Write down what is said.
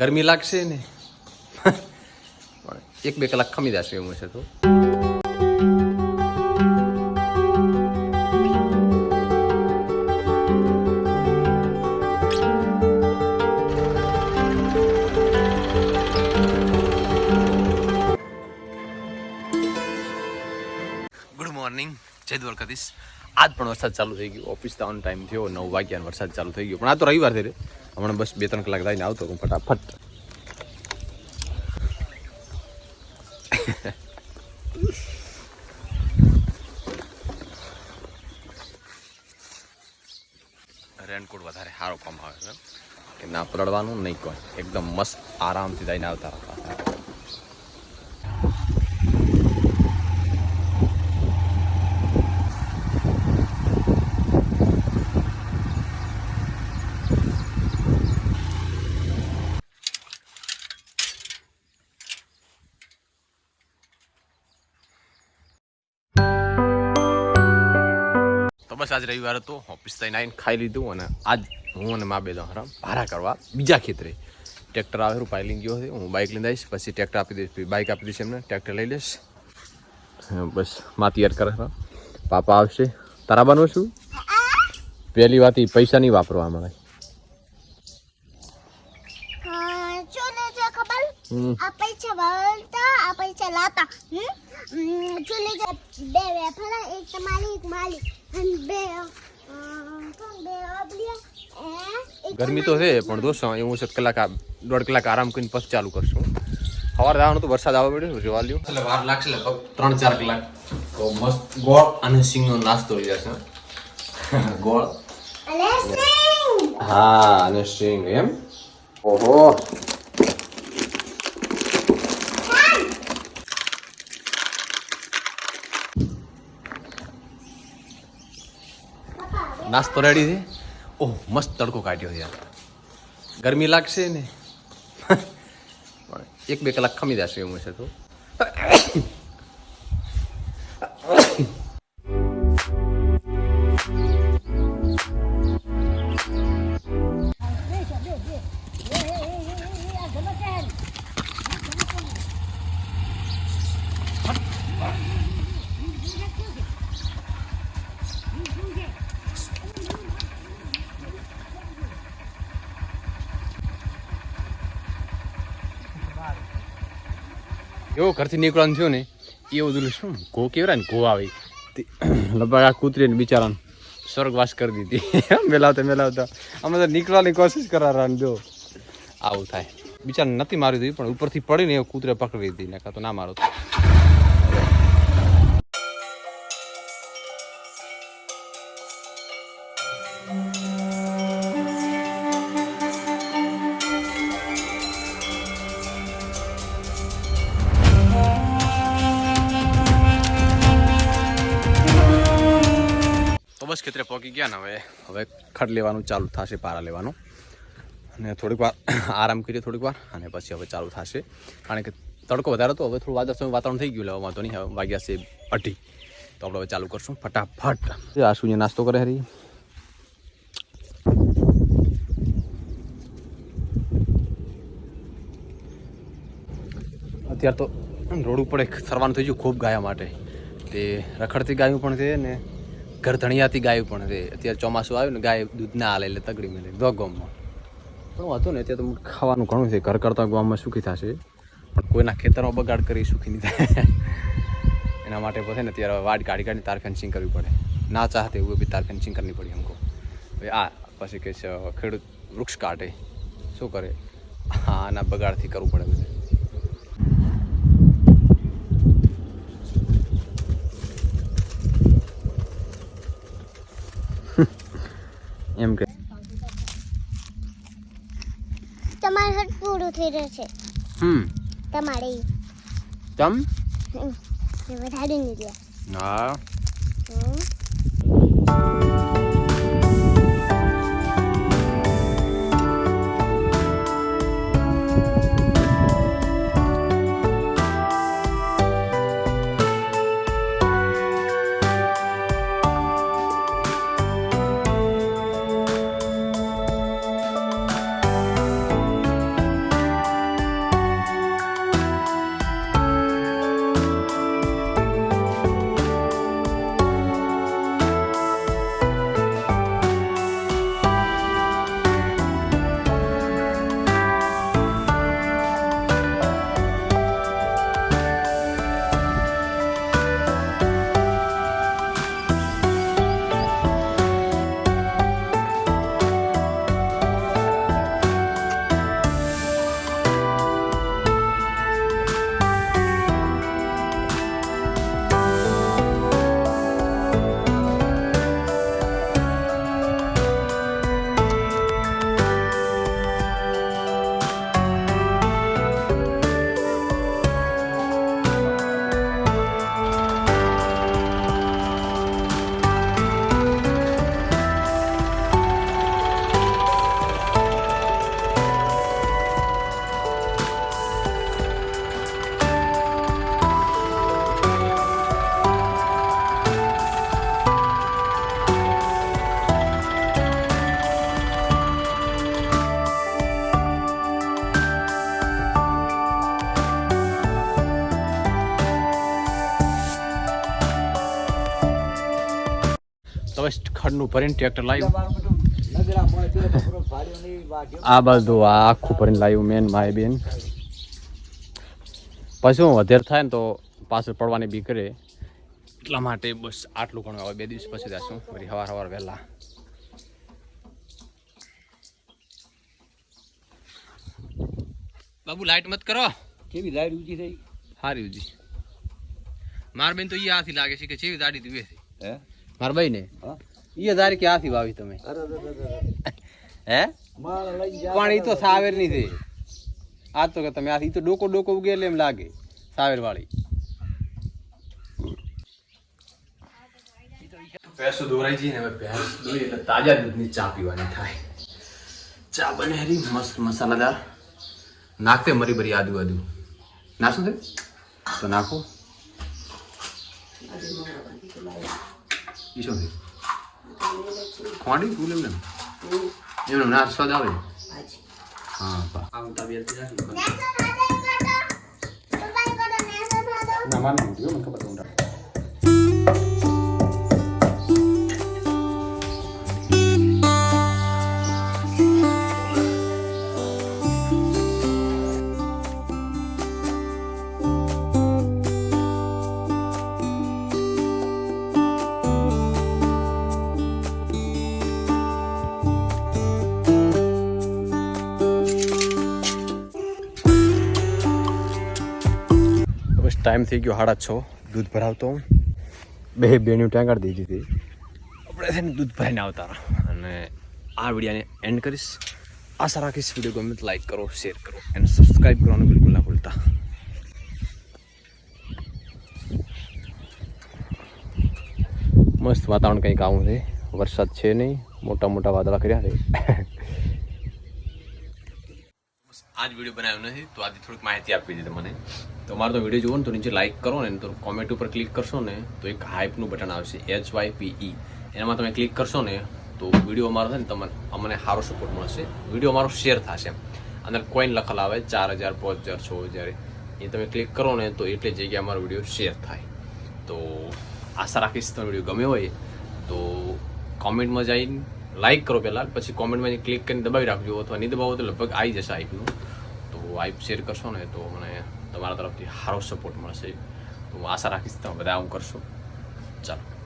ગરમી લાગશે ને? એક બે કલાક ખમી જશે એવું છે તો. ગુડ મોર્નિંગ જય દ્વારકાધીશ. આજ પણ વરસાદ ચાલુ થઈ ગયો. ઓફિસ ટાઉન ટાઈમ થયો. નવ વાગ્યાનો વરસાદ ચાલુ થઈ ગયો. પણ આ તો રવિવાર છે રે. હમણાં બસ બે ત્રણ કલાક થઈને આવતો હું ફટાફટ. રેનકોટ વધારે સારો કામ આવે છે. કે ના પલળવાનું નહીં કોઈ. એકદમ મસ્ત આરામથી જઈને આવતા. બસ આજ રવિવાર હતો. ઓફિસ થઈને આવીને ખાઈ લીધું અને આજ હું અને મા બે જણ હરામ ભાડા કરવા બીજા ખેતરે. ટ્રેક્ટર આવે પાઇલિંગ ગયો છે હું બાઇક લઈને આવીશ પછી ટ્રેક્ટર આપી દઈશ બાઇક આપી દઈશ એમને ટ્રેક્ટર લઈ લઈશ બસમાં તૈયાર કરે પાપા આવશે. તારા બનવું છું પહેલી વાત એ પૈસા નહીં વાપરવા મળે. આ પૈસા વાળતા આ પૈસા લાતા હમ? ચૂલી બે વેફરા એક તમારી એક માલી ગરમી તો છે પણ દોસ્તો એવું છે કલાક આ- દોઢ કલાક આરામ કરીને પછી ચાલુ કરશું સવાર જવાનું તો વરસાદ આવવા પડ્યો જોવા લ્યો. એટલે વાર લાગશે લગભગ ત્રણ ચાર કલાક. તો મસ્ત ગોળ અને સિંગનો નાસ્તો થઈ જશે ગોળ. હા અને સિંગ એમ? ઓહો. નાસ્તો રેડી છે. ઓહ, મસ્ત તડકો કાઢ્યો છે યાર. ગરમી લાગશે ને? પણ એક બે કલાક ખમી જશે એવું છે તો. એવો ઘરથી નીકળવાનું થયું ને એ બધું શું? ઘો કેવરા ને ઘો આવે. લગભગ આ કૂતરીને બિચારાને સ્વર્ગવાસ કરી દીધી. મેલાવતા મેલાવતા. અમે તો નીકળવાની કોશિશ કરા જો. આવું થાય. બિચારા નથી મારી દીધી, પણ ઉપરથી પડીને એ કૂતરે પકડી દીધી ને કાં તો ના મારો તો ખેતરે પહોંચી ગયા ને હવે હવે ખડ લેવાનું ચાલુ થશે, પારા લેવાનું. અને થોડીક વાર આરામ કરીએ થોડીક વાર, અને પછી હવે ચાલુ થશે. કારણ કે તડકો વધારે હતો, હવે થોડું વાદળ વાતાવરણ થઈ ગયું લેવા વાંધો નહીં, હવે વાગ્યા છે અઢી. તો આપણે હવે ચાલુ કરશું, ફટાફટ. આશુને નાસ્તો કરે હરી. અત્યારે તો રોડ ઉપર એક સરવાનું થઈ ગયું, ખૂબ ગાયા માટે. તે રખડતી ગાયું પણ છે ને ઘર ધણિયાથી ગાયું પણ હતી અત્યારે ચોમાસું આવ્યું ને ગાય દૂધ ના હાલે એટલે તગડી મળે દો ગામમાં. પણ હતું ને અત્યારે તો ખાવાનું ઘણું છે. ઘર કરતા ગામમાં સુખી થશે. પણ કોઈના ખેતરમાં બગાડ કરી સુખી નહીં થાય. એના માટે પછી ને અત્યારે વાડ કાઢી કાઢી તાર ફેન્સિંગ કરવી પડે. ના ચાહતે એવું બી તાર ફેન્સિંગ કરવી પડે અમકો. આ પછી કે છે, ખેડૂત વૃક્ષ કાઢે. શું કરે? હા, આના બગાડથી કરવું પડે બધું. હટ છે. હમ. તમારે તમ વધારે નહીં લે હા. હમ. રખડનું ભરીને ટ્રેક્ટર લાવ્યું. આ બધું આ આખું ભરીને લાવ્યું મેન માય બેન પછી હું વધારે થાય ને તો પાછળ પડવાની બી કરે. એટલા માટે બસ આટલું ઘણું હવે બે દિવસ પછી જશું. ફરી સવાર સવાર વહેલા. બાબુ લાઈટ મત કરો. કેવી લાઈટ ઊંચી થઈ? સારી ઉજી માર બેન તો ઈ આથી લાગે છે કે જેવી દાડી તું છે હે? માર ભાઈ ને હા? ઈ તારે ક્યાંથી વાવી તમે. હે? પણ એ તો સાવેરની છે. આ તો કે તમે આ તો ડોકો ડોકો ઉગે એટલે એમ લાગે સાવેર વાળી ભેંસો દોરાઈ જઈએ ને હવે ભેંસ દોરી એટલે તાજા દૂધની ચા પીવાની થાય. ચા બને હરી મસ્ત મસાલાદાર નાખતે મરી ભરી આદુ આદુ. નાખશું તે? તો નાખો. ઈ શું ખોંડી ફૂલ એમને એમનો ના સ્વાદ આવે હા બા નેસો થાતો કાટો દુબાઈ કાટો નેસો થાતો ના માને મને ખબર બસ ટાઈમ થઈ ગયો સાડા છ. દૂધ ભરાવતો બે બેનું ટાંગાડી દીધી. હતી આપણે છે ને દૂધ ભરીને આવતા અને આ વિડીયોને એન્ડ કરીશ. આશા રાખીશ વીડિયો ગમે તો લાઈક કરો શેર કરો અને સબસ્ક્રાઈબ કરવાનું બિલકુલ ના ભૂલતા. મસ્ત વાતાવરણ કંઈક આવું છે. વરસાદ છે નહીં. મોટા મોટા વાદળા કર્યા છે. આજ વીડિયો બનાવ્યો નથી તો આજે થોડીક માહિતી આપી દીધી મને તો અમારો તો વીડિયો જોવો ને તો નીચે લાઇક કરો ને તો કોમેન્ટ ઉપર ક્લિક કરશો ને, તો એક હાઇપનું બટન આવશે એચ વાય પીઈ એનામાં તમે ક્લિક કરશો ને, તો વીડિયો અમારો છે ને તમને, અમને સારો સપોર્ટ મળશે. વીડિયો અમારો શેર થશે અંદર કોઈન લખેલ આવે, ચાર હજાર, પાંચ હજાર, છ હજાર. એ તમે ક્લિક કરો ને, તો એટલી જગ્યાએ અમારો વીડિયો શેર થાય. તો આશા રાખીશ તમને વીડિયો ગમ્યો હોય, તો કોમેન્ટમાં જઈને લાઇક કરો પહેલાં, પછી કોમેન્ટમાં ક્લિક કરીને દબાવી રાખજો, અથવા નહીં દબાવો તો લગભગ આવી જશે આઈપનું તો આઈપ શેર કરશો ને, તો મને તમારા તરફથી સારો સપોર્ટ મળશે. તો હું આશા રાખીશ તમે બધા આવું કરશો. ચાલો.